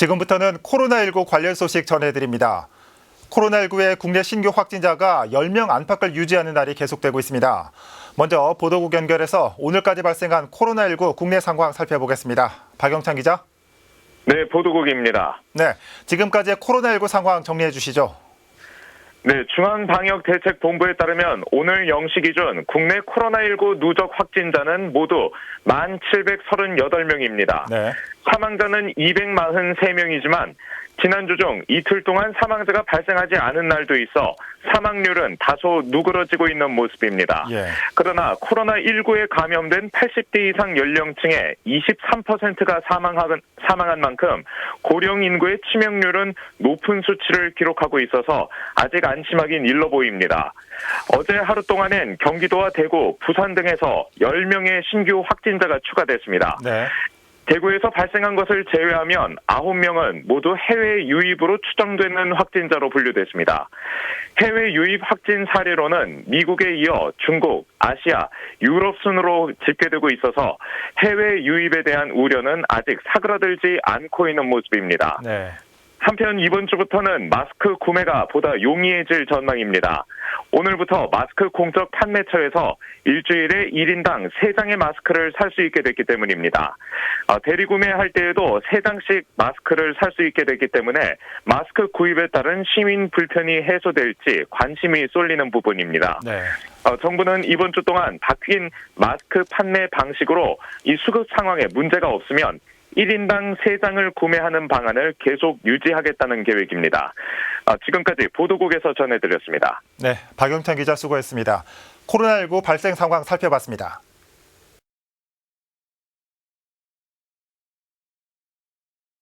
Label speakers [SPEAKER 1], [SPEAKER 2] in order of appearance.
[SPEAKER 1] 지금부터는 코로나19 관련 소식 전해드립니다. 코로나19의 국내 신규 확진자가 10명 안팎을 유지하는 날이 계속되고 있습니다. 먼저 보도국 연결해서 오늘까지 발생한 코로나19 국내 상황 살펴보겠습니다. 박영찬 기자.
[SPEAKER 2] 네, 보도국입니다.
[SPEAKER 1] 네, 지금까지의 코로나19 상황 정리해 주시죠.
[SPEAKER 2] 네, 중앙방역대책본부에 따르면 오늘 0시 기준 국내 코로나19 누적 확진자는 모두 1,738명입니다.
[SPEAKER 1] 네.
[SPEAKER 2] 사망자는 243명이지만 지난주 중 이틀 동안 사망자가 발생하지 않은 날도 있어 사망률은 다소 누그러지고 있는 모습입니다.
[SPEAKER 1] 예.
[SPEAKER 2] 그러나 코로나19에 감염된 80대 이상 연령층의 23%가 사망한, 사망한 만큼 고령 인구의 치명률은 높은 수치를 기록하고 있어서 아직 안심하긴 일러 보입니다. 어제 하루 동안엔 경기도와 대구, 부산 등에서 10명의 신규 확진자가 추가됐습니다.
[SPEAKER 1] 네.
[SPEAKER 2] 대구에서 발생한 것을 제외하면 9명은 모두 해외 유입으로 추정되는 확진자로 분류됐습니다. 해외 유입 확진 사례로는 미국에 이어 중국, 아시아, 유럽 순으로 집계되고 있어서 해외 유입에 대한 우려는 아직 사그라들지 않고 있는 모습입니다.
[SPEAKER 1] 네.
[SPEAKER 2] 한편 이번 주부터는 마스크 구매가 보다 용이해질 전망입니다. 오늘부터 마스크 공적 판매처에서 일주일에 1인당 3장의 마스크를 살 수 있게 됐기 때문입니다. 아, 대리 구매할 때에도 3장씩 마스크를 살 수 있게 됐기 때문에 마스크 구입에 따른 시민 불편이 해소될지 관심이 쏠리는 부분입니다.
[SPEAKER 1] 네.
[SPEAKER 2] 어, 정부는 이번 주 동안 바뀐 마스크 판매 방식으로 이 수급 상황에 문제가 없으면 1인당 3장을 구매하는 방안을 계속 유지하겠다는 계획입니다. 어, 지금까지 보도국에서 전해드렸습니다.
[SPEAKER 1] 네. 박영찬 기자 수고했습니다. 코로나19 발생 상황 살펴봤습니다.